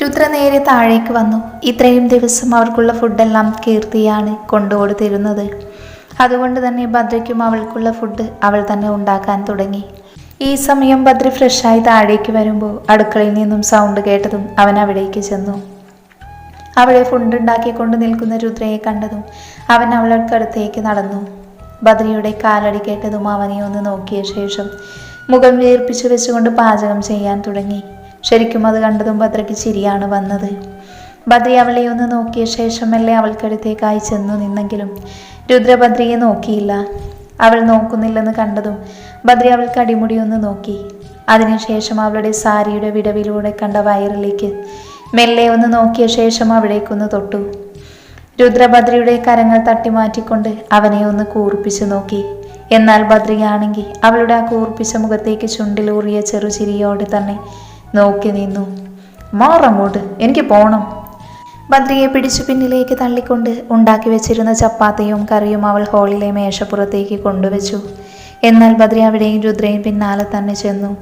രുദ്ര നേരെ താഴേക്ക് വന്നു. ഇത്രയും ദിവസം അവർക്കുള്ള ഫുഡെല്ലാം കീർത്തിയാണ് കൊണ്ടുകൊടുത്തിരുന്നത് അതുകൊണ്ട് തന്നെ ഭദ്രയ്ക്കും അവൾക്കുള്ള ഫുഡ് അവൾ തന്നെ ഉണ്ടാക്കാൻ തുടങ്ങി. ഈ സമയം ഭദ്ര ഫ്രഷായി താഴേക്ക് വരുമ്പോൾ അടുക്കളയിൽ നിന്നും സൗണ്ട് കേട്ടതും അവൻ അവിടേക്ക് ചെന്നു. അവളെ ഫുഡ് ഉണ്ടാക്കിക്കൊണ്ട് നിൽക്കുന്ന രുദ്രയെ കണ്ടതും അവൻ അവൾക്കടുത്തേക്ക് നടന്നു. ഭദ്രയുടെ കാലടി കേട്ടതും അവനെ ഒന്ന് നോക്കിയ ശേഷം മുഖം വീർപ്പിച്ചു വെച്ചുകൊണ്ട് പാചകം ചെയ്യാൻ തുടങ്ങി. ശരിക്കും അത് കണ്ടതും ഭദ്രയ്ക്ക് ചിരിയാണ് വന്നത്. ഭദ്രി അവളെ ഒന്ന് നോക്കിയ ശേഷമല്ലേ മെല്ലെ അവൾക്കടുത്തേക്കായി ചെന്നു നിന്നെങ്കിലും രുദ്രഭദ്രയെ നോക്കിയില്ല. അവൾ നോക്കുന്നില്ലെന്ന് കണ്ടതും ഭദ്രി അവൾക്ക് അടിമുടി ഒന്ന് നോക്കി. അതിനുശേഷം അവളുടെ സാരിയുടെ വിടവിലൂടെ കണ്ട വയറിലേക്ക് മെല്ലെ ഒന്ന് നോക്കിയ ശേഷം അവിടേക്കൊന്ന് തൊട്ടു. രുദ്രഭദ്രയുടെ കരങ്ങൾ തട്ടിമാറ്റിക്കൊണ്ട് അവനെ ഒന്ന് കൂർപ്പിച്ചു നോക്കി. എന്നാൽ ഭദ്രയാണെങ്കിൽ അവളുടെ ആ കൂർപ്പിച്ച മുഖത്തേക്ക് ചുണ്ടിലൂറിയ ചെറുചിരിയോടെ തന്നെ നോക്കി നിന്നു. മാറങ്ങോട്ട്. എനിക്ക് പോണം. ബദ്രിയെ പിടിച്ചു പിന്നിലേക്ക് തള്ളിക്കൊണ്ട് ഉണ്ടാക്കി വെച്ചിരുന്ന ചപ്പാത്തിയും കറിയും അവൾ ഹോളിലെ മേശപ്പുറത്തേക്ക് കൊണ്ടുവച്ചു. എന്നാൽ ബദ്രി അവിടെയും രുദ്രയും പിന്നാലെ തന്നെ ചെന്നു.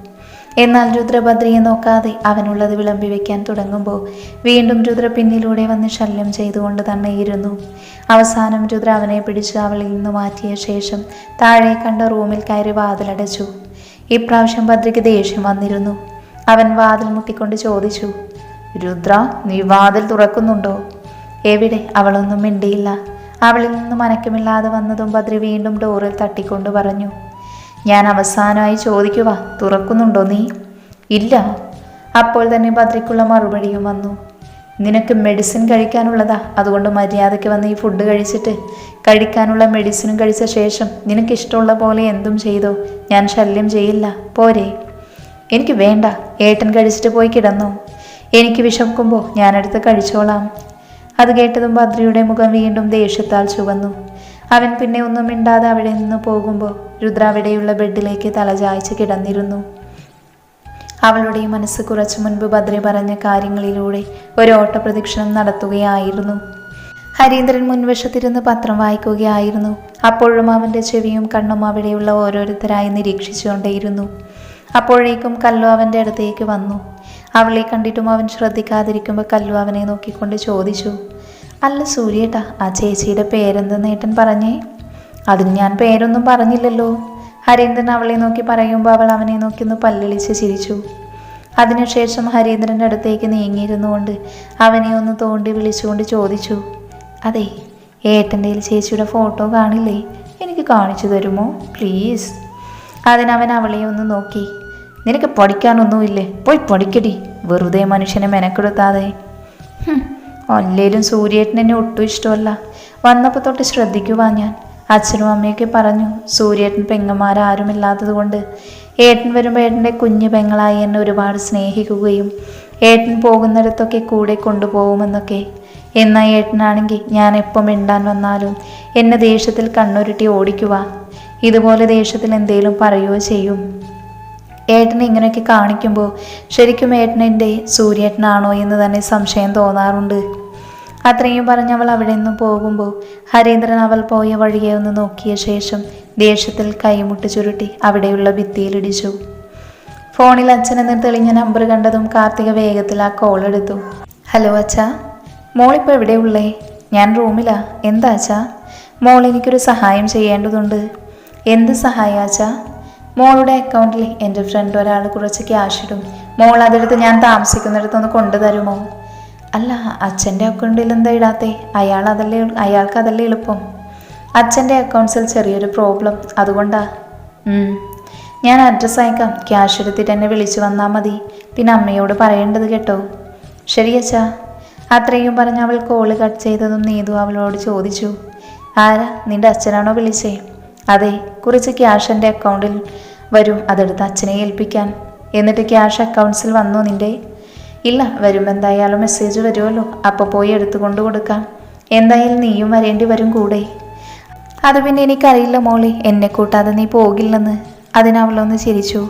എന്നാൽ രുദ്ര ബദ്രിയെ നോക്കാതെ അവനുള്ളത് വിളമ്പി വെക്കാൻ തുടങ്ങുമ്പോൾ വീണ്ടും രുദ്ര പിന്നിലൂടെ വന്ന് ശല്യം ചെയ്തുകൊണ്ട് തന്നെ ഇരുന്നു. അവസാനം രുദ്ര അവനെ പിടിച്ച് അവളിൽ നിന്ന് മാറ്റിയ ശേഷം താഴെ കണ്ട റൂമിൽ കയറി വാതിലടച്ചു. ഇപ്രാവശ്യം ബദ്രിക്ക് ദേഷ്യം വന്നിരുന്നു. അവൻ വാതിൽ മുട്ടിക്കൊണ്ട് ചോദിച്ചു രുദ്ര നീ വാതിൽ തുറക്കുന്നുണ്ടോ? എവിടെ? അവളൊന്നും മിണ്ടിയില്ല. അവളിൽ നിന്നും അനക്കമില്ലാതെ വന്നതും ബദ്രി വീണ്ടും ഡോറിൽ തട്ടിക്കൊണ്ട് പറഞ്ഞു ഞാൻ അവസാനമായി ചോദിക്കുക തുറക്കുന്നുണ്ടോ നീ? ഇല്ല. അപ്പോൾ തന്നെ ബദ്രിക്കുള്ള മറുപടിയും വന്നു നിനക്ക് മെഡിസിൻ കഴിക്കാനുള്ളതാ അതുകൊണ്ട് മര്യാദയ്ക്ക് വന്ന് ഈ ഫുഡ് കഴിച്ചിട്ട് കഴിക്കാനുള്ള മെഡിസിനും കഴിച്ച ശേഷം നിനക്കിഷ്ടമുള്ള പോലെ എന്തും ചെയ്തോ ഞാൻ ശല്യം ചെയ്യില്ല പോരെ. എനിക്ക് വേണ്ട. ഏട്ടൻ കഴിച്ചിട്ട് പോയി കിടന്നു. എനിക്ക് വിശക്കുമ്പോൾ ഞാനെടുത്ത് കഴിച്ചോളാം. അത് കേട്ടതും ഭദ്രയുടെ മുഖം വീണ്ടും ദേഷ്യത്താൽ ചുവന്നു. അവൻ പിന്നെ ഒന്നും മിണ്ടാതെ അവിടെ നിന്ന് പോകുമ്പോൾ രുദ്ര അവിടെയുള്ള ബെഡിലേക്ക് തലചായ്ച്ച് കിടന്നിരുന്നു. അവളുടെ മനസ്സ് കുറച്ചു മുൻപ് ഭദ്ര പറഞ്ഞ കാര്യങ്ങളിലൂടെ ഒരു ഓട്ടപ്രദക്ഷിണം നടത്തുകയായിരുന്നു. ഹരീന്ദ്രൻ മുൻവശത്തിരുന്ന് പത്രം വായിക്കുകയായിരുന്നു. അപ്പോഴും അവന്റെ ചെവിയും കണ്ണും അവിടെയുള്ള ഓരോരുത്തരായി നിരീക്ഷിച്ചുകൊണ്ടേയിരുന്നു. അപ്പോഴേക്കും കല്ലു അവന്റെ അടുത്തേക്ക് വന്നു. അവളെ കണ്ടിട്ടും അവൻ ശ്രദ്ധിക്കാതിരിക്കുമ്പോൾ കല്ലു അവനെ നോക്കിക്കൊണ്ട് ചോദിച്ചു അല്ല സൂര്യേട്ടാ ആ ചേച്ചിയുടെ പേരെന്തെന്ന് ഏട്ടൻ പറഞ്ഞേ? അതിന് ഞാൻ പേരൊന്നും പറഞ്ഞില്ലല്ലോ. ഹരീന്ദ്രൻ അവളെ നോക്കി പറയുമ്പോൾ അവൾ അവനെ നോക്കി ഒന്ന് പല്ലിളിച്ച് ചിരിച്ചു. അതിനുശേഷം ഹരീന്ദ്രന്റെ അടുത്തേക്ക് നീങ്ങിയിരുന്നുകൊണ്ട് അവനെ ഒന്ന് തോണ്ടി വിളിച്ചുകൊണ്ട് ചോദിച്ചു അതെ ഏട്ടന്റെ ചേച്ചിയുടെ ഫോട്ടോ കാണില്ലേ? എനിക്ക് കാണിച്ചു തരുമോ? പ്ലീസ്. അതിനവൻ അവളെ ഒന്ന് നോക്കി. നിനക്ക് പഠിക്കാനൊന്നുമില്ലേ? പോയി പഠിക്കടി. വെറുതെ മനുഷ്യനെ മെനക്കെടുത്താതെ. ഒല്ലേലും സൂര്യേട്ടൻ എന്നെ ഒട്ടും ഇഷ്ടമല്ല. വന്നപ്പോൾ തൊട്ട് ശ്രദ്ധിക്കുവാ ഞാൻ. അച്ഛനും അമ്മയൊക്കെ പറഞ്ഞു സൂര്യേട്ടൻ പെങ്ങന്മാരാരുമില്ലാത്തത് കൊണ്ട് ഏട്ടൻ വരുമ്പോൾ ഏട്ടന്റെ കുഞ്ഞു പെങ്ങളായി എന്നെ ഒരുപാട് സ്നേഹിക്കുകയും ഏട്ടൻ പോകുന്നിടത്തൊക്കെ കൂടെ കൊണ്ടുപോകുമെന്നൊക്കെ എന്നാൽ ഏട്ടനാണെങ്കിൽ ഞാൻ എപ്പം മിണ്ടാൻ വന്നാലും എന്നെ ദേഷ്യത്തിൽ കണ്ണുരുട്ടി ഓടിക്കുക ഇതുപോലെ ദേഷ്യത്തിൽ എന്തേലും പറയുകയോ ചെയ്യും. ഏട്ടനെ ഇങ്ങനെയൊക്കെ കാണിക്കുമ്പോൾ ശരിക്കും ഏട്ടനെന്റെ സൂര്യേട്ടനാണോ എന്ന് തന്നെ സംശയം തോന്നാറുണ്ട്. അത്രയും പറഞ്ഞ് അവൾ അവിടെ നിന്ന് പോകുമ്പോൾ ഹരീന്ദ്രൻ അവൾ പോയ വഴിയെ ഒന്ന് നോക്കിയ ശേഷം ദേഷ്യത്തിൽ കൈമുട്ട് ചുരുട്ടി അവിടെയുള്ള ഭിത്തിയിലിടിച്ചു ഫോണിൽ അച്ഛനെന്ന് തെളിഞ്ഞ നമ്പർ കണ്ടതും കാർത്തിക വേഗത്തിൽ ആ കോൾ എടുത്തു. ഹലോ അച്ഛാ മോളിപ്പോൾ എവിടെയുള്ളേ ഞാൻ റൂമിലാ. എന്താ അച്ഛാ? മോൾ എനിക്കൊരു സഹായം ചെയ്യേണ്ടതുണ്ട്. എന്ത് സഹായാച്ച? മോളുടെ അക്കൗണ്ടിൽ എന്റെ ഫ്രണ്ട് ഒരാൾ കുറച്ച് ക്യാഷ് ഇടും. മോൾ അതെടുത്ത് ഞാൻ താമസിക്കുന്നിടത്തൊന്ന് കൊണ്ടുതരുമോ? അല്ല അച്ഛന്റെ അക്കൗണ്ടിൽ എന്താ ഇടാത്തേ? അയാൾ അതല്ലേ അയാൾക്ക് അതല്ലേ എളുപ്പം. അച്ഛന്റെ അക്കൗണ്ട്സിൽ ചെറിയൊരു പ്രോബ്ലം അതുകൊണ്ടാ. ഞാൻ അഡ്രസ്സ് അയക്കാം. ക്യാഷ് എടുത്തിട്ട് എന്നെ വിളിച്ചു വന്നാൽ മതി. പിന്നെ അമ്മയോട് പറയേണ്ടത് കേട്ടോ. ശരി അച്ഛാ. അത്രയും പറഞ്ഞ് അവൾ കോൾ കട്ട് ചെയ്തതും നീതു അവളോട് ചോദിച്ചു. ആരാ? നിന്റെ അച്ഛനാണോ വിളിച്ചേ? അതെ കുറച്ച് ക്യാഷ് എന്റെ അക്കൗണ്ടിൽ വരും അതെടുത്ത് അച്ഛനെ ഏൽപ്പിക്കാൻ. എന്നിട്ട് ക്യാഷ് അക്കൗണ്ട്സിൽ വന്നു നിന്റെ? ഇല്ല വരുമ്പോൾ എന്തായാലും മെസ്സേജ് വരുമല്ലോ അപ്പോൾ പോയി എടുത്തു കൊണ്ടു കൊടുക്കാം. എന്തായാലും നീയും വരേണ്ടി വരും കൂടെ. അത് പിന്നെ എനിക്കറിയില്ല മോളെ എന്നെ കൂട്ടാതെ നീ പോകില്ലെന്ന്. അതിനവളൊന്ന് ചിരിച്ചു.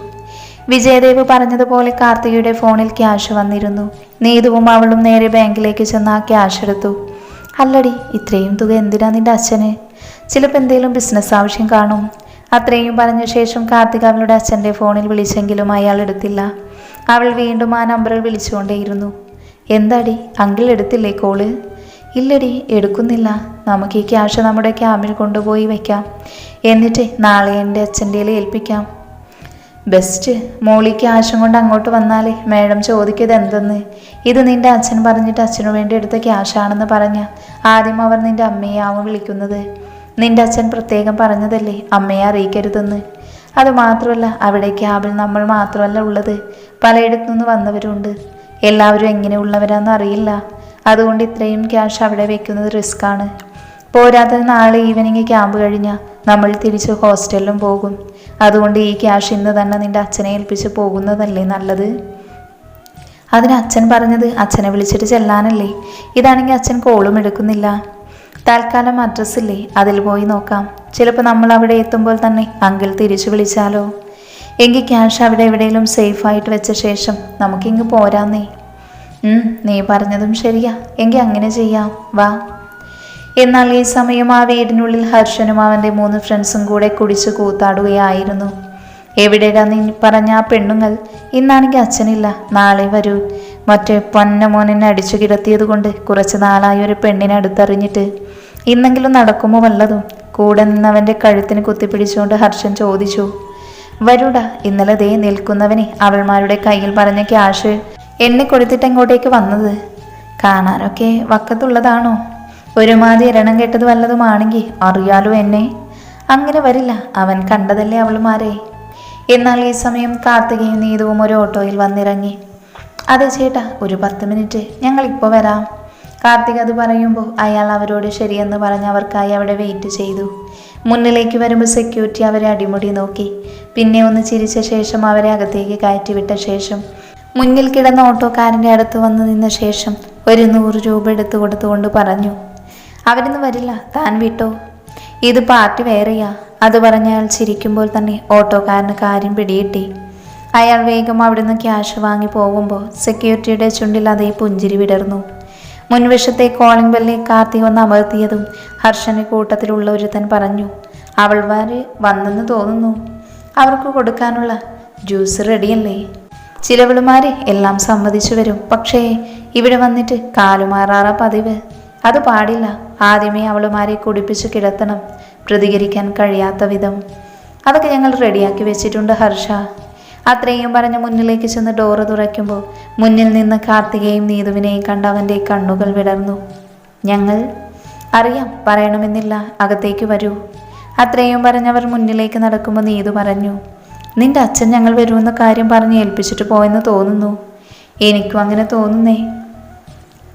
വിജയദേവ് പറഞ്ഞതുപോലെ കാർത്തികയുടെ ഫോണിൽ ക്യാഷ് വന്നിരുന്നു. നീതുവും അവളും നേരെ ബാങ്കിലേക്ക് ചെന്ന് ആ ക്യാഷ് എടുത്തു. അല്ലടി ഇത്രയും തുക എന്തിനാ നിന്റെ അച്ഛന്? ചിലപ്പോൾ എന്തെങ്കിലും ബിസിനസ് ആവശ്യം കാണും. അത്രയും പറഞ്ഞ ശേഷം കാർത്തിക അവളുടെ അച്ഛന്റെ ഫോണിൽ വിളിച്ചെങ്കിലും അയാൾ എടുത്തില്ല. അവൾ വീണ്ടും ആ നമ്പറിൽ വിളിച്ചുകൊണ്ടേയിരുന്നു. എന്താടി? അങ്കിൾ എടുത്തില്ലേ കോൾ ഇല്ലടി എടുക്കുന്നില്ല. നമുക്ക് ഈ ക്യാഷ് നമ്മുടെ ക്യാമ്പിൽ കൊണ്ടുപോയി വയ്ക്കാം എന്നിട്ട് നാളെ എന്റെ അച്ഛന്റെ ഏൽപ്പിക്കാം. ബെസ്റ്റ് മോളി ക്യാഷും കൊണ്ട് അങ്ങോട്ട് വന്നാലേ മാഡം ചോദിക്കത് എന്തെന്ന്? ഇത് നിന്റെ അച്ഛൻ പറഞ്ഞിട്ട് അച്ഛനു വേണ്ടി എടുത്ത ക്യാഷാണെന്ന് പറഞ്ഞ ആദ്യം അവർ നിന്റെ അമ്മയാവും വിളിക്കുന്നത്. നിന്റെ അച്ഛൻ പ്രത്യേകം പറഞ്ഞതല്ലേ അമ്മയെ അറിയിക്കരുതെന്ന്? അത് മാത്രമല്ല അവിടെ ക്യാബിൽ നമ്മൾ മാത്രമല്ല ഉള്ളത്. പലയിടത്തു നിന്ന് വന്നവരുണ്ട്. എല്ലാവരും എങ്ങനെയുള്ളവരാണെന്ന് അറിയില്ല. അതുകൊണ്ട് ഇത്രയും ക്യാഷ് അവിടെ വെക്കുന്നത് റിസ്ക്കാണ് പോരാതെ നാളെ ഈവനിങ് ക്യാമ്പ് കഴിഞ്ഞാൽ നമ്മൾ തിരിച്ച് ഹോസ്റ്റലിലും പോകും. അതുകൊണ്ട് ഈ ക്യാഷ് ഇന്ന് തന്നെ നിന്റെ അച്ഛനെ ഏൽപ്പിച്ച് പോകുന്നതല്ലേ നല്ലത്? അതിന് അച്ഛൻ പറഞ്ഞത് അച്ഛനെ വിളിച്ചിട്ട് ചെല്ലാനല്ലേ? ഇതാണെങ്കിൽ അച്ഛൻ കോളും എടുക്കുന്നില്ല. തൽക്കാലം അഡ്രസ്സില്ലേ അതിൽ പോയി നോക്കാം. ചിലപ്പോൾ നമ്മൾ അവിടെ എത്തുമ്പോൾ തന്നെ അങ്കിൾ തിരിച്ചു വിളിച്ചാലോ? എങ്കിൽ ക്യാഷ് അവിടെ എവിടെയെങ്കിലും സേഫായിട്ട് വെച്ച ശേഷം നമുക്കിങ്ങ് പോരാന്നേ. നീ പറഞ്ഞതും ശരിയാ. എങ്കിൽ അങ്ങനെ ചെയ്യാം. വാ. എന്നാൽ ഈ സമയം ആ വീടിനുള്ളിൽ ഹർഷനും അവന്റെ മൂന്ന് ഫ്രണ്ട്സും കൂടെ കുടിച്ചു കൂത്താടുകയായിരുന്നു. എവിടെയാ നീ പറഞ്ഞ ആ പെണ്ണുങ്ങൾ? ഇന്നാണെങ്കിൽ അച്ഛനില്ല. നാളെ വരൂ. മറ്റേ പൊന്നമോനെന്നെ അടിച്ചു കിടത്തിയത് കൊണ്ട് കുറച്ച് നാളായി ഒരു പെണ്ണിനെ അടുത്തറിഞ്ഞിട്ട്. ഇന്നെങ്കിലും നടക്കുമോ വല്ലതും? കൂടെ നിന്നവന്റെ കഴുത്തിന് കുത്തിപ്പിടിച്ചുകൊണ്ട് ഹർഷൻ ചോദിച്ചു. വരൂട ഇന്നലെ ദേ നിൽക്കുന്നവനെ അവൾമാരുടെ കയ്യിൽ പറഞ്ഞ ക്യാഷ്. എന്നെ കൊടുത്തിട്ട് എങ്ങോട്ടേക്ക് വന്നത്? കാണാനൊക്കെ വക്കത്തുള്ളതാണോ? ഒരുമാതിരി എരണം കെട്ടത് വല്ലതുമാണെങ്കിൽ അറിയാലോ എന്നെ. അങ്ങനെ വരില്ല അവൻ കണ്ടതല്ലേ അവൾമാരെ. എന്നാൽ ഈ സമയം കാർത്തികയും നീതുവും ഒരു ഓട്ടോയിൽ വന്നിറങ്ങി. അതെ ചേട്ടാ ഒരു പത്ത് മിനിറ്റ്. ഞങ്ങളിപ്പോൾ വരാം. കാർത്തിക് അത് പറയുമ്പോൾ അയാൾ അവരോട് ശരിയെന്ന് പറഞ്ഞ് അവർക്കായി അവിടെ വെയിറ്റ് ചെയ്തു. മുന്നിലേക്ക് വരുമ്പോൾ സെക്യൂരിറ്റി അവരെ അടിമുടി നോക്കി. പിന്നെ ഒന്ന് ചിരിച്ച ശേഷം അവരെ അകത്തേക്ക് കയറ്റിവിട്ട ശേഷം മുന്നിൽ കിടന്ന ഓട്ടോക്കാരന്റെ അടുത്ത് വന്ന് നിന്ന ശേഷം ഒരു നൂറ് രൂപ എടുത്തു കൊടുത്തുകൊണ്ട് പറഞ്ഞു അവരിന്ന് വരില്ല താൻ വിട്ടോ. ഇത് പാർട്ടി വേറെയാ. അത് പറഞ്ഞയാൾ ചിരിക്കുമ്പോൾ തന്നെ ഓട്ടോക്കാരന് കാര്യം പിടികിട്ടി. അയാൾ വേഗം അവിടുന്ന് ക്യാഷ് വാങ്ങി പോകുമ്പോൾ സെക്യൂരിറ്റിയുടെ ചുണ്ടിൽ അതേ പുഞ്ചിരി വിടർന്നു. മുൻവശത്തെ കോളിംഗ് ബെല്ലിൽ കാർത്തി വന്ന് അമർത്തിയതും ഹർഷന് കൂട്ടത്തിലുള്ള ഒരുത്തൻ പറഞ്ഞു അവൾ വന്നെന്ന് തോന്നുന്നു. അവർക്ക് കൊടുക്കാനുള്ള ജ്യൂസ് റെഡിയല്ലേ ചിലവളുമാരെ എല്ലാം സമ്മതിച്ചു വരും. പക്ഷേ ഇവിടെ വന്നിട്ട് കാലുമാറാറ പതിവ്. അത് പാടില്ല. ആദ്യമേ അവളുമാരെ കുടിപ്പിച്ച് കിടത്തണം. പ്രതികരിക്കാൻ കഴിയാത്ത വിധം. അതൊക്കെ ഞങ്ങൾ റെഡിയാക്കി വെച്ചിട്ടുണ്ട് ഹർഷ. അത്രയും പറഞ്ഞ് മുന്നിലേക്ക് ചെന്ന് ഡോറ് തുറയ്ക്കുമ്പോൾ മുന്നിൽ നിന്ന് കാർത്തികയും നീതുവിനെയും കണ്ട് അവന്റെ കണ്ണുകൾ വിടർന്നു. ഞങ്ങൾ? അറിയാം പറയണമെന്നില്ല. അകത്തേക്ക് വരൂ. അത്രയും പറഞ്ഞവർ മുന്നിലേക്ക് നടക്കുമ്പോൾ നീതു പറഞ്ഞു നിന്റെ അച്ഛൻ ഞങ്ങൾ വരുമെന്ന കാര്യം പറഞ്ഞ് ഏൽപ്പിച്ചിട്ട് പോയെന്ന് തോന്നുന്നു. എനിക്കും അങ്ങനെ തോന്നുന്നേ.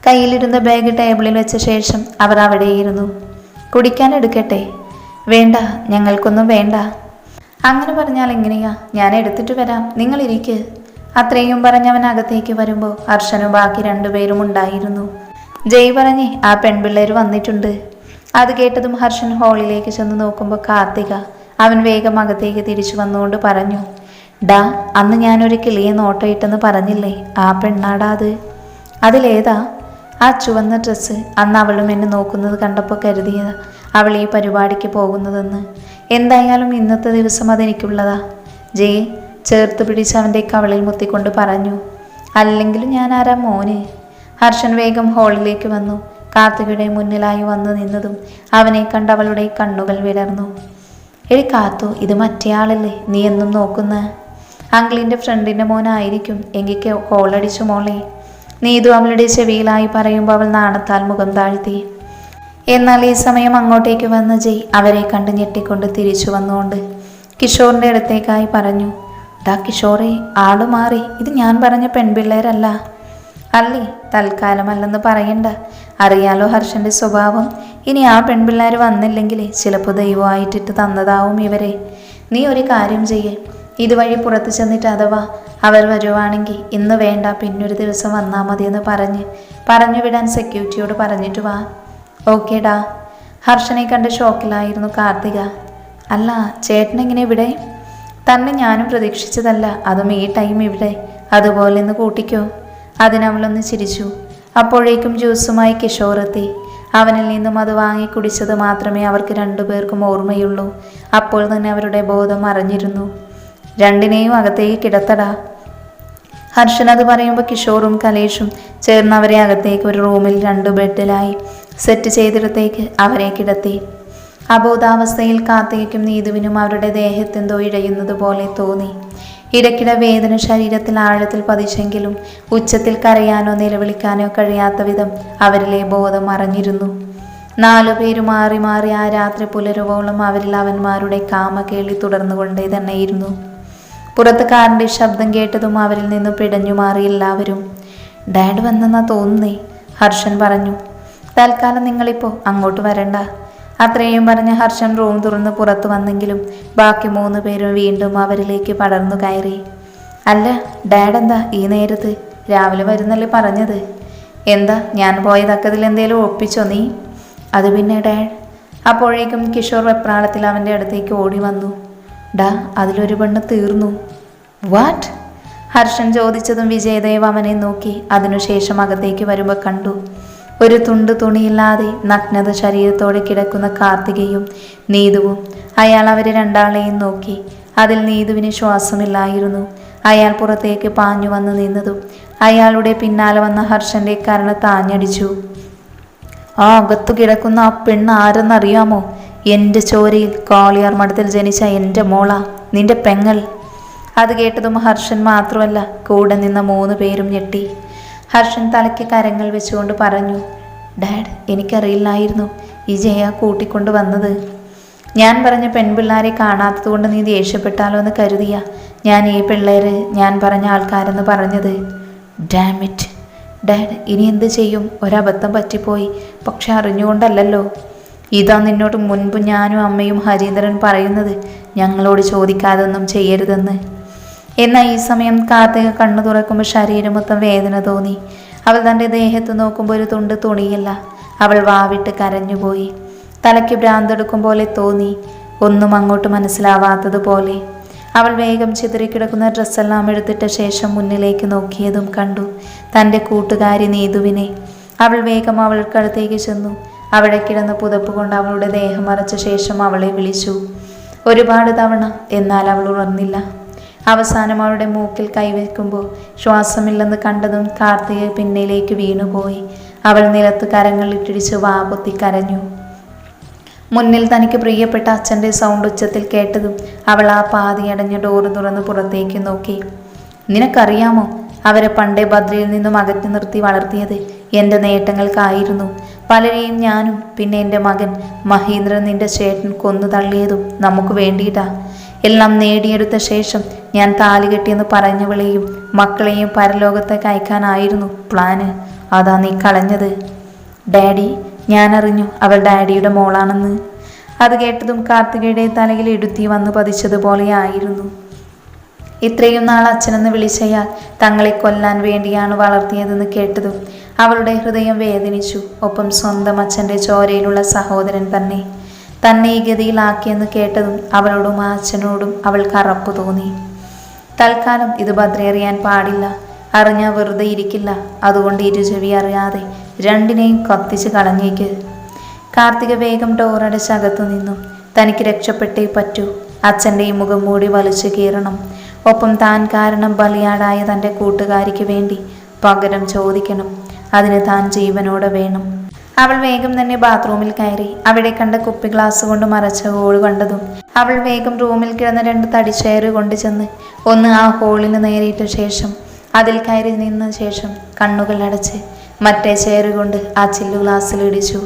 കയ്യിലിരുന്ന ബാഗ് ടേബിളിൽ വെച്ച ശേഷം അവർ അവിടെയിരുന്നു. കുടിക്കാൻ എടുക്കട്ടെ? വേണ്ട ഞങ്ങൾക്കൊന്നും വേണ്ട. അങ്ങനെ പറഞ്ഞാൽ എങ്ങനെയാ? ഞാൻ എടുത്തിട്ട് വരാം. നിങ്ങൾ ഇരിക്ക്. അത്രയും പറഞ്ഞവൻ അകത്തേക്ക് വരുമ്പോൾ ഹർഷനും ബാക്കി രണ്ടുപേരും ഉണ്ടായിരുന്നു. ജയ് പറഞ്ഞേ ആ പെൺപിള്ളേർ വന്നിട്ടുണ്ട്. അത് കേട്ടതും ഹർഷൻ ഹാളിലേക്ക് ചെന്ന് നോക്കുമ്പോൾ കാർത്തിക അവൻ വേഗം അകത്തേക്ക് തിരിച്ചു വന്നുകൊണ്ട് പറഞ്ഞു ഡാ അന്ന് ഞാനൊരു കിളിയെ നോട്ടയിട്ടെന്ന് പറഞ്ഞില്ലേ? ആ പെണ്ണാടാ അത്. അതിലേതാ? ആ ചുവന്ന ഡ്രസ്സ് അന്ന് അവളും എന്നെ നോക്കുന്നത് കണ്ടപ്പോൾ കരുതിയത്. അവൾ ഈ പരിപാടിക്ക് പോകുന്നതെന്ന്. എന്തായാലും ഇന്നത്തെ ദിവസം അതെനിക്കുള്ളതാ. ജയ് ചേർത്ത് പിടിച്ച് അവന്റെ കവളിൽ മുത്തിക്കൊണ്ട് പറഞ്ഞു. അല്ലെങ്കിലും ഞാൻ ആരാ മോനെ? ഹർഷൻ വേഗം ഹാളിലേക്ക് വന്നു. കാർത്തികയുടെ മുന്നിലായി വന്നു നിന്നതും അവനെ കണ്ട് അവളുടെ കണ്ണുകൾ വിടർന്നു. എടി കാത്തു ഇത് മറ്റേ ആളല്ലേ? നീ എന്നും നോക്കുന്ന. അങ്കിളിന്റെ ഫ്രണ്ടിന്റെ മോനായിരിക്കും. എങ്കിൽ കോളടിച്ചു മോളെ. നീതു അവളുടെ ചെവിയിലായി പറയുമ്പോൾ അവൾ നാണത്താൽ മുഖം താഴ്ത്തി. എന്നാൽ ഈ സമയം അങ്ങോട്ടേക്ക് വന്ന ജയ് അവരെ കണ്ട് ഞെട്ടിക്കൊണ്ട് തിരിച്ചു വന്നുകൊണ്ട് കിഷോറിന്റെ അടുത്തേക്കായി പറഞ്ഞു ഡാ കിഷോറെ ആൾ മാറി. ഇത് ഞാൻ പറഞ്ഞ പെൺപിള്ളേരല്ല. അല്ലേ തൽക്കാലമല്ലെന്ന് പറയണ്ട. അറിയാലോ ഹർഷന്റെ സ്വഭാവം. ഇനി ആ പെൺപിള്ളേർ വന്നില്ലെങ്കിൽ ചിലപ്പോൾ ദൈവമായിട്ടിട്ട് തന്നതാവും ഇവരെ. നീ ഒരു കാര്യം ചെയ്യേ. ഇതുവഴി പുറത്തു ചെന്നിട്ട് അഥവാ അവർ വരുവാണെങ്കിൽ ഇന്ന് വേണ്ട പിന്നൊരു ദിവസം വന്നാൽ മതിയെന്ന് പറഞ്ഞ് പറഞ്ഞു വിടാൻ സെക്യൂരിറ്റിയോട് പറഞ്ഞിട്ട് വാ. ഓക്കേടാ. ഹർഷനെ കണ്ട് ഷോക്കിലായിരുന്നു കാർത്തിക. അല്ല ചേട്ടൻ എങ്ങനെ ഇവിടെ? തന്നെ ഞാനും പ്രതീക്ഷിച്ചതല്ല. അതും ഈ ടൈം ഇവിടെ. അതുപോലെ ഒന്ന് കൂട്ടിക്കോ. അതിനവളൊന്ന് ചിരിച്ചു. അപ്പോഴേക്കും ജ്യൂസുമായി കിഷോർ എത്തി. അവനിൽ നിന്നും അത് വാങ്ങി കുടിച്ചത് മാത്രമേ അവർക്ക് രണ്ടുപേർക്കും ഓർമ്മയുള്ളൂ. അപ്പോൾ തന്നെ അവരുടെ ബോധം അറിഞ്ഞിരുന്നു. രണ്ടിനെയും അകത്തേക്ക് കിടത്തടാ. ഹർഷൻ അത് പറയുമ്പോൾ കിഷോറും കലേഷും ചേർന്ന് അവരെ അകത്തേക്ക് ഒരു റൂമിൽ രണ്ടു ബെഡിലായി. സെറ്റ് ചെയ്തിടത്തേക്ക് അവരെ കിടത്തി. അബോധാവസ്ഥയിൽ കാർത്തികയ്ക്കും നീതുവിനും അവരുടെ ദേഹത്തെന്തോ ഇഴയുന്നത് പോലെ തോന്നി. ഇടയ്ക്കിടെ വേദന ശരീരത്തിൽ ആഴത്തിൽ പതിച്ചെങ്കിലും ഉച്ചത്തിൽ കരയാനോ നിലവിളിക്കാനോ കഴിയാത്ത വിധം അവരിലെ ബോധം അറിഞ്ഞിരുന്നു. നാലു പേര് മാറി മാറി ആ രാത്രി പുലരുവോളം അവരിൽ അവന്മാരുടെ കാമകേളി തുടർന്നുകൊണ്ടേ തന്നെയിരുന്നു. പുറത്ത് കാറിന്റെ ശബ്ദം കേട്ടതും അവരിൽ നിന്ന് പിടഞ്ഞു മാറി എല്ലാവരും ഡാഡ് വന്നെന്നാ തോന്നുന്നേ? ഹർഷൻ പറഞ്ഞു. തൽക്കാലം നിങ്ങളിപ്പോ അങ്ങോട്ട് വരണ്ട. അത്രയും പറഞ്ഞ് ഹർഷൻ റൂം തുറന്ന് പുറത്തു വന്നെങ്കിലും ബാക്കി മൂന്ന് പേരും വീണ്ടും അവരിലേക്ക് പടർന്നു കയറി. അല്ല ഡാഡ് എന്താ ഈ നേരത്ത്? രാവിലെ വരുന്നല്ലേ പറഞ്ഞത്? എന്താ ഞാൻ പോയതക്കതിൽ എന്തേലും ഒപ്പിച്ചോ നീ? അത് പിന്നെ ഡാഡ്. അപ്പോഴേക്കും കിഷോർ വെപ്രാളത്തിൽ അവന്റെ അടുത്തേക്ക് ഓടി വന്നു. ഡാ അതിലൊരു പെണ്ണ് തീർന്നു. വാട്ട് ഹർഷൻ ചോദിച്ചതും വിജയദേവ് അവനെ നോക്കി അതിനുശേഷം അകത്തേക്ക് വരുമ്പോൾ കണ്ടു. ഒരു തുണ്ട് തുണിയില്ലാതെ നഗ്നത ശരീരത്തോടെ കിടക്കുന്ന കാർത്തികയും നീതുവും അയാൾ അവരെ രണ്ടാളെയും നോക്കി. അതിൽ നീതുവിന് ശ്വാസമില്ലായിരുന്നു. അയാൾ പുറത്തേക്ക് പാഞ്ഞു വന്നു നിന്നതും അയാളുടെ പിന്നാലെ വന്ന ഹർഷന്റെ കരണ താഞ്ഞടിച്ചു. ആ അകത്തു കിടക്കുന്ന ആ പെണ്ണ് ആരെന്നറിയാമോ? എന്റെ ചോരയിൽ കോളിയാർ മഠത്തിൽ ജനിച്ച എന്റെ മോള നിന്റെ പെങ്ങൾ. അത് കേട്ടതും ഹർഷൻ മാത്രമല്ല കൂടെ നിന്ന മൂന്ന് പേരും ഞെട്ടി. ഹർഷൻ തലയ്ക്ക് കരങ്ങൾ വെച്ചുകൊണ്ട് പറഞ്ഞു ഡാഡ് എനിക്കറിയില്ലായിരുന്നു ഈ ജയ കൂട്ടിക്കൊണ്ട് വന്നത്. ഞാൻ പറഞ്ഞ പെൺപിള്ളാരെ കാണാത്തത് കൊണ്ട് നീ ദേഷ്യപ്പെട്ടാലോ എന്ന് കരുതിയ. ഞാൻ ഈ പിള്ളേര് ഞാൻ പറഞ്ഞ ആൾക്കാരെന്ന് പറഞ്ഞത്. ഡാമിറ്റ് ഡാഡ് ഇനി എന്ത് ചെയ്യും? ഒരബദ്ധം പറ്റിപ്പോയി. പക്ഷെ അറിഞ്ഞുകൊണ്ടല്ലല്ലോ. ഇതാ നിന്നോട് മുൻപ് ഞാനും അമ്മയും ഹരീന്ദ്രൻ പറയുന്നത്. ഞങ്ങളോട് ചോദിക്കാതൊന്നും ചെയ്യരുതെന്ന്. എന്നാൽ ഈ സമയം കാർത്തിക കണ്ണു തുറക്കുമ്പോൾ ശരീരം മൊത്തം വേദന തോന്നി. അവൾ തന്റെ ദേഹത്ത് നോക്കുമ്പോൾ ഒരു തുണ്ട് തുണിയില്ല. അവൾ വാവിട്ട് കരഞ്ഞുപോയി. തലയ്ക്ക് ഭ്രാന്തെടുക്കും പോലെ തോന്നി. ഒന്നും അങ്ങോട്ട് മനസ്സിലാവാത്തതുപോലെ അവൾ വേഗം ചിതറിക്കിടക്കുന്ന ഡ്രസ്സെല്ലാം എടുത്തിട്ട ശേഷം മുന്നിലേക്ക് നോക്കിയതും കണ്ടു. തന്റെ കൂട്ടുകാരി നീതുവിനെ. അവൾ വേഗം അവൾക്കടുത്തേക്ക് ചെന്നു. അവിടെ കിടന്ന് പുതപ്പ് കൊണ്ട് അവളുടെ ദേഹം മറച്ച ശേഷം അവളെ വിളിച്ചു. ഒരുപാട് തവണ എന്നാൽ അവൾ ഉണർന്നില്ല അവസാനം അവളുടെ മൂക്കിൽ കൈവയ്ക്കുമ്പോൾ ശ്വാസമില്ലെന്ന് കണ്ടതും കാർത്തിക പിന്നിലേക്ക് വീണുപോയി. അവൾ നിലത്ത് കരങ്ങൾ ഇട്ടിടിച്ച് വാ പൊത്തി കരഞ്ഞു. മുന്നിൽ തനിക്ക് പ്രിയപ്പെട്ട അച്ഛന്റെ സൗണ്ട് ഉച്ചത്തിൽ കേട്ടതും അവൾ ആ പാതിയടഞ്ഞ ഡോറ് തുറന്ന് പുറത്തേക്ക് നോക്കി. നിനക്കറിയാമോ അവരെ പണ്ടേ ഭദ്രയിൽ നിന്നും അകറ്റി നിർത്തി വളർത്തിയത് എന്റെ നേട്ടങ്ങൾക്കായിരുന്നു. പലരെയും ഞാനും പിന്നെ എന്റെ മകൻ മഹീന്ദ്രൻ നിന്റെ ചേട്ടൻ കൊന്നു തള്ളിയതും നമുക്ക് വേണ്ടിയിട്ടാ. എല്ലാം നേടിയെടുത്ത ശേഷം ഞാൻ താലി കെട്ടിയെന്ന് പറഞ്ഞവളെയും മക്കളെയും പരലോകത്തേക്ക് അയക്കാനായിരുന്നു പ്ലാന്. അതാ നീ കളഞ്ഞത്. ഡാഡി ഞാൻ അറിഞ്ഞു അവൾ ഡാഡിയുടെ മോളാണെന്ന്. അത് കേട്ടതും കാർത്തികയുടെ തലയിൽ ഇടുത്തി വന്നു പതിച്ചതുപോലെയായിരുന്നു. ഇത്രയും നാൾ അച്ഛനെന്ന് വിളിച്ചയാൾ തങ്ങളെ കൊല്ലാൻ വേണ്ടിയാണ് വളർത്തിയതെന്ന് കേട്ടതും അവളുടെ ഹൃദയം വേദനിച്ചു. ഒപ്പം സ്വന്തം അച്ഛന്റെ ചോരയിലുള്ള സഹോദരൻ തന്നെ. തന്നെ ഈ ഗതിയിലാക്കിയെന്ന് കേട്ടതും അവളോടും ആ അച്ഛനോടും അവൾക്ക് അറപ്പ് തോന്നി. തൽക്കാലം ഇത് ഭദ്രയറിയാൻ പാടില്ല. അറിഞ്ഞാൽ വെറുതെ ഇരിക്കില്ല. അതുകൊണ്ട് ഇരുചെവി അറിയാതെ രണ്ടിനെയും കത്തിച്ച് കളഞ്ഞേക്ക്. കാർത്തിക വേഗം ഡോറടച്ച് അകത്തു നിന്നു. തനിക്ക് രക്ഷപ്പെട്ടേ പറ്റൂ. അച്ഛന്റെ ഈ മുഖം മൂടി വലിച്ചു കീറണം. ഒപ്പം താൻ കാരണം ബലിയാടായ തന്റെ കൂട്ടുകാരിക്ക് വേണ്ടി പകരം ചോദിക്കണം. അതിന് താൻ ജീവനോടെ വേണം. അവൾ വേഗം തന്നെ ബാത്റൂമിൽ കയറി. അവിടെ കണ്ട കുപ്പി ഗ്ലാസ് കൊണ്ട് മറച്ച ഹോൾ കണ്ടതും. അവൾ വേഗം റൂമിൽ കിടന്ന രണ്ട് തടിച്ചയറ് കൊണ്ട് ചെന്ന് ഒന്ന് ആ ഹോളിന് നേരിട്ട ശേഷം അതിൽ കയറി നിന്ന ശേഷം കണ്ണുകൾ അടച്ച് മറ്റേ ചെയറ് കൊണ്ട് ആ ചില്ലു ഗ്ലാസ്സിൽ ഇടിച്ചു.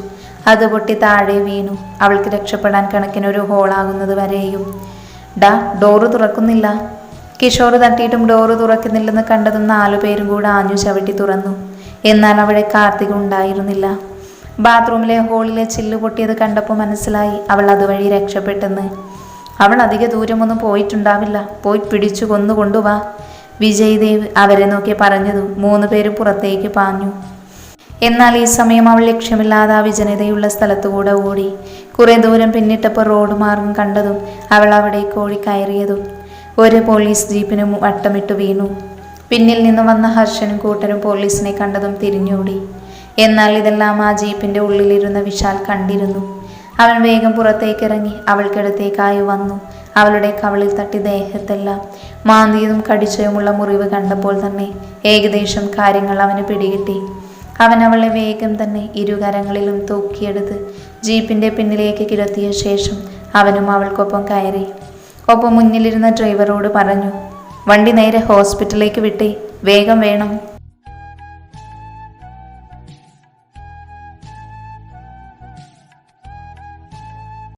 അത് പൊട്ടി താഴെ വീണു. അവൾക്ക് രക്ഷപ്പെടാൻ കണക്കിനൊരു ഹോളാകുന്നത് വരെയും. ഡാ ഡോറ് തുറക്കുന്നില്ല. കിഷോർ തട്ടിയിട്ടും ഡോറ് തുറക്കുന്നില്ലെന്ന് കണ്ടതും നാലുപേരും കൂടെ ആഞ്ഞു ചവിട്ടി തുറന്നു. എന്നാൽ അവിടെ കാർത്തിക ഉണ്ടായിരുന്നില്ല. ബാത്റൂമിലെ ഹോളിലെ ചില്ല് പൊട്ടിയത് കണ്ടപ്പോൾ മനസ്സിലായി അവൾ അതുവഴി രക്ഷപ്പെട്ടെന്ന്. അവൾ അധിക ദൂരമൊന്നും പോയിട്ടുണ്ടാവില്ല. പോയി പിടിച്ചു കൊന്നു കൊണ്ടുവാ വിജയ്ദേവ് അവരെ നോക്കി പറഞ്ഞതും മൂന്ന് പേരും പുറത്തേക്ക് പാഞ്ഞു. എന്നാൽ ഈ സമയം അവൾ ലക്ഷ്യമില്ലാതെ ആ വിജനതയുള്ള സ്ഥലത്തുകൂടെ ഓടി. കുറെ ദൂരം പിന്നിട്ടപ്പോൾ റോഡ് മാർഗം കണ്ടതും അവൾ അവിടെ കോഴി കയറിയതും ഒരു പോലീസ് ജീപ്പിന് വട്ടമിട്ട് വീണു. പിന്നിൽ നിന്ന് വന്ന ഹർഷനും കൂട്ടരും പോലീസിനെ കണ്ടതും തിരിഞ്ഞോടി. എന്നാൽ ഇതെല്ലാം ആ ജീപ്പിന്റെ ഉള്ളിലിരുന്ന വിശാൽ കണ്ടിരുന്നു. അവൻ വേഗം പുറത്തേക്ക് ഇറങ്ങി അവൾക്കടുത്തേക്കായി വന്നു. അവളുടെ കവളിൽ തട്ടി ദേഹത്തെല്ലാം മാന്തിയതും കടിച്ചതുമുള്ള മുറിവ് കണ്ടപ്പോൾ തന്നെ ഏകദേശം കാര്യങ്ങൾ അവന് പിടികിട്ടി. അവൻ അവളെ വേഗം തന്നെ ഇരുകരങ്ങളിലും തൂക്കിയെടുത്ത് ജീപ്പിന്റെ പിന്നിലേക്ക് കിടത്തിയ ശേഷം അവനും അവൾക്കൊപ്പം കയറി. ഒപ്പം മുന്നിലിരുന്ന ഡ്രൈവറോട് പറഞ്ഞു വണ്ടി നേരെ ഹോസ്പിറ്റലിലേക്ക് വിട്ടേ വേഗം വേണം.